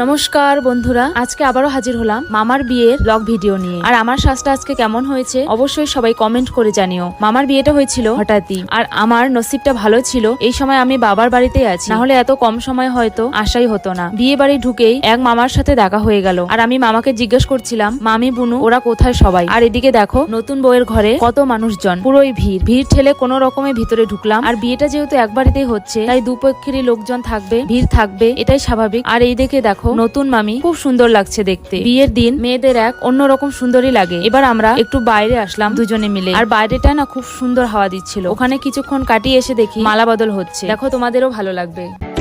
নমস্কার বন্ধুরা, আজকে আবারও হাজির হলাম মামার বিয়ের ব্লগ ভিডিও নিয়ে। আর আমার শ্বাসটা আজকে কেমন হয়েছে অবশ্যই সবাই কমেন্ট করে জানিও। মামার বিয়েটা হয়েছিল হঠাৎই, আর আমার নসিবটা ভালো ছিল, এই সময় আমি বাবার বাড়িতেই আছি। না হলে এত কম সময় হয়তো আশাই হতো না। বিয়ে বাড়ি ঢুকেই এক মামার সাথে দেখা হয়ে গেল। আর আমি মামাকে জিজ্ঞেস করছিলাম, মামি, বুনু, ওরা কোথায় সবাই? আর এদিকে দেখো, নতুন বউয়ের ঘরে কত মানুষজন, পুরোই ভিড়। ভিড় ঠেলে কোনো রকমে ভিতরে ঢুকলাম। আর বিয়েটা যেহেতু এক বাড়িতেই হচ্ছে, তাই দুপক্ষেরই লোকজন থাকবে, ভিড় থাকবে, এটাই স্বাভাবিক। আর এই দেখে দেখো নতুন মামি খুব সুন্দর লাগছে দেখতে। বিয়ের দিন মেয়েদের এক অন্যরকম সুন্দরই লাগে। এবার আমরা একটু বাইরে আসলাম দুজনে মিলে। আর বাইরেটা না খুব সুন্দর হাওয়া দিচ্ছিল। ওখানে কিছুক্ষণ কাটিয়ে এসে দেখি মালা বদল হচ্ছে। দেখো তোমাদেরও ভালো লাগবে।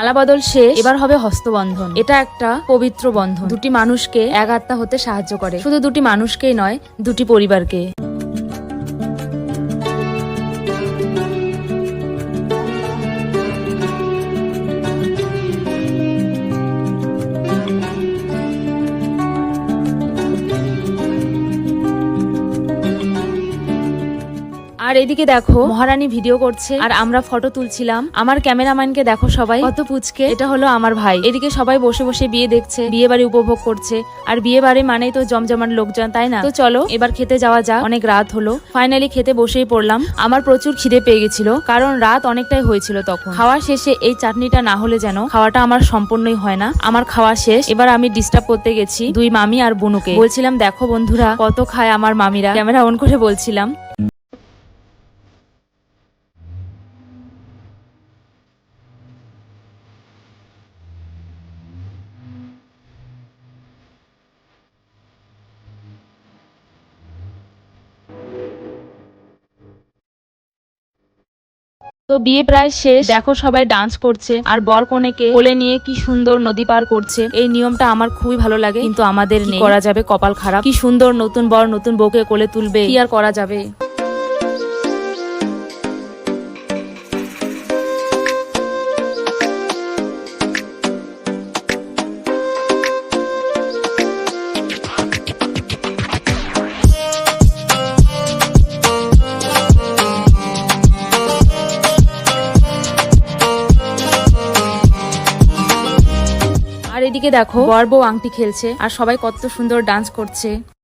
মালা বদল শেষ। এবার হবে হস্তবন্ধন। এটা একটা পবিত্র বন্ধন। দুটি মানুষকে এক আত্মা হতে সাহায্য করে। শুধু দুটি মানুষকেই নয় দুটি পরিবারকে। আর এদিকে দেখো, মহারানী ভিডিও করছে, আর আমরা ফটো তুলছিলাম। আমার ক্যামেরাম্যানকে দেখো সবাই। কত পুচকে এটা হলো আমার ভাই। এদিকে সবাই বসে বসে বিয়ে দেখছে বিয়ে বাড়ি উপভোগ করছে। আর বিয়ে বাড়ি মানেই তো জমজমান লোকজন, তাই না? তো চলো, এবার খেতে যাওয়া যাক। অনেক রাত হলো। ফাইনালি খেতে বসেই পড়লাম। আমার প্রচুর খিদে পেয়ে গেছিল, কারণ রাত অনেকটাই হয়েছিল তখন। খাওয়া শেষে এই চাটনিটা না হলে যেন খাওয়াটা আমার সম্পূর্ণই হয় না। আমার খাওয়া শেষ। এবার আমি ডিস্টার্ব করতে গেছি দুই মামি আর বুনুকে। বলছিলাম, দেখো বন্ধুরা, কত খায় আমার মামিরা। ক্যামেরা অন করে বলছিলাম তো বিয়ে প্রায় শেষ। দেখো সবাই ডান্স করছে। আর বর কনেকে কোলে নিয়ে কি সুন্দর নদী পার করছে। এই নিয়মটা আমার খুবই ভালো লাগে। কিন্তু আমাদের নেই। করা যাবে? কপাল খারাপ। কি সুন্দর নতুন বর নতুন বউকে কোলে তুলবে। কি আর করা যাবে? আর এদিকে দেখো বর বউ আংটি খেলছে আর সবাই কত সুন্দর ডান্স করছে।